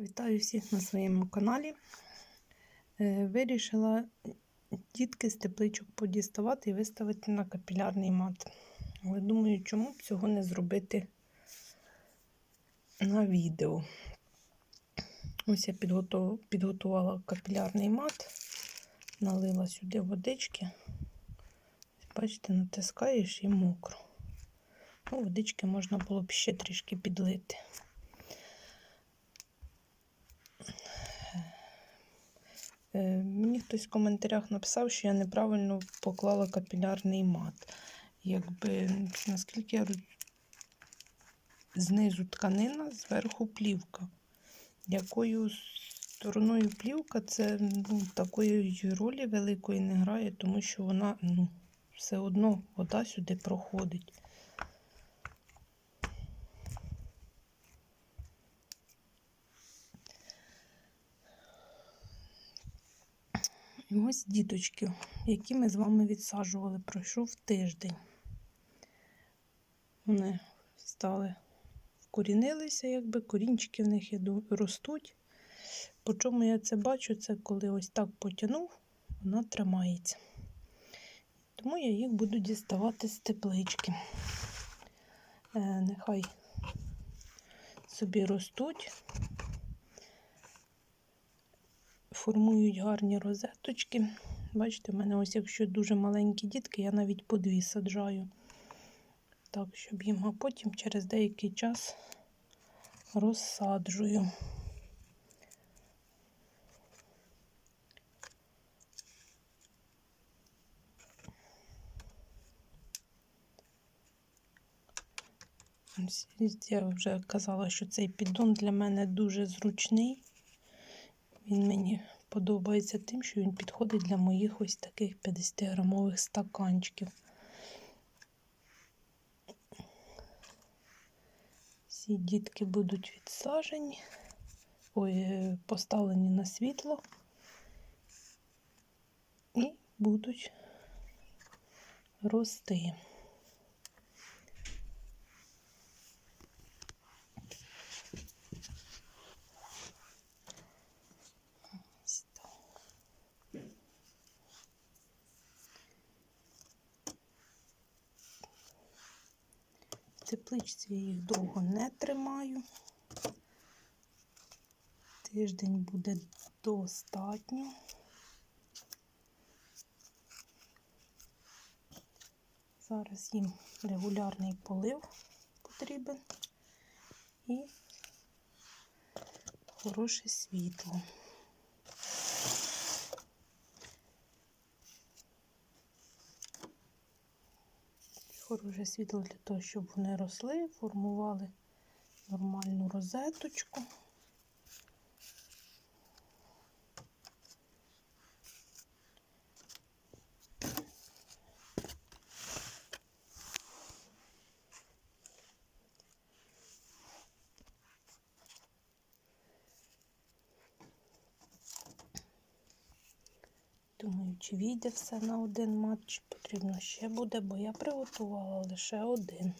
Вітаю всіх на своєму каналі. Е, Вирішила дітки з тепличок подіставати і виставити на капілярний мат. Але думаю, чому б цього не зробити на відео. Ось я підготувала капілярний мат, налила сюди водички. Бачите, натискаєш і мокро. Ну, водички можна було б ще трішки підлити. Мені хтось в коментарях написав, що я неправильно поклала капілярний мат. Якби, наскільки я знизу тканина, зверху плівка. Якою стороною плівка, це ну, такої ролі великої не грає, тому що вона ну, все одно вода сюди проходить. І ось діточки, які ми з вами відсаджували, пройшов тиждень. Вони стали, вкорінилися, якби корінчики в них ростуть. По чому я це бачу, це коли ось так потягнув, вона тримається. Тому я їх буду діставати з теплички. Е, нехай собі ростуть, формують гарні розеточки. Бачите, в мене ось якщо дуже маленькі дітки, я навіть по дві саджаю. Так, щоб їм, а потім через деякий час розсаджую. Я вже казала, що цей піддон для мене дуже зручний. Він мені подобається тим, що він підходить для моїх ось таких 50-грамових стаканчиків. Всі дітки будуть відсажені, ой, е, поставлені на світло і будуть рости. Тепличці я їх довго не тримаю. Тиждень буде достатньо. Зараз їм регулярний полив потрібен і хороше світло. Хороше світло для того, щоб вони росли, формували нормальну розеточку. Думаю, чи війде все на один матч, потрібно ще буде, бо я приготувала лише один.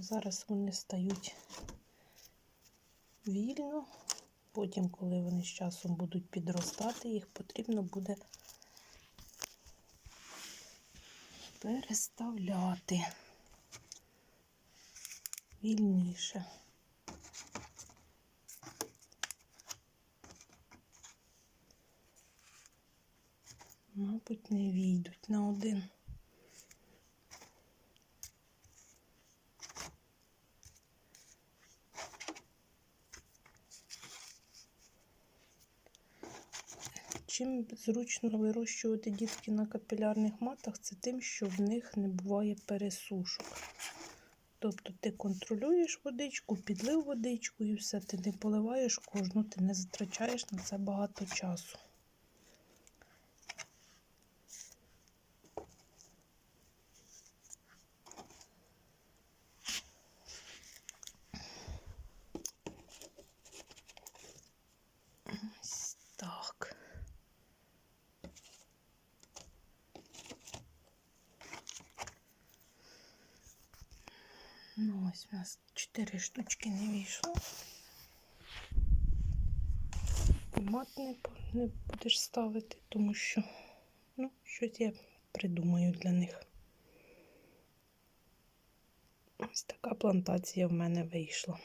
Зараз вони стають вільно. Потім, коли вони з часом будуть підростати, їх потрібно буде переставляти вільніше. Мабуть, не війдуть на один. Чим зручно вирощувати дітки на капілярних матах, це тим, що в них не буває пересушок. Тобто ти контролюєш водичку, підлив водичку і все, ти не поливаєш кожну, ти не затрачаєш на це багато часу. Ось так. Ну, ось у нас чотири штучки не вийшло. Мат не, не будеш ставити, тому що ну, щось я придумаю для них. Ось така плантація в мене вийшла.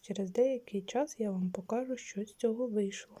Через деякий час я вам покажу, що з цього вийшло.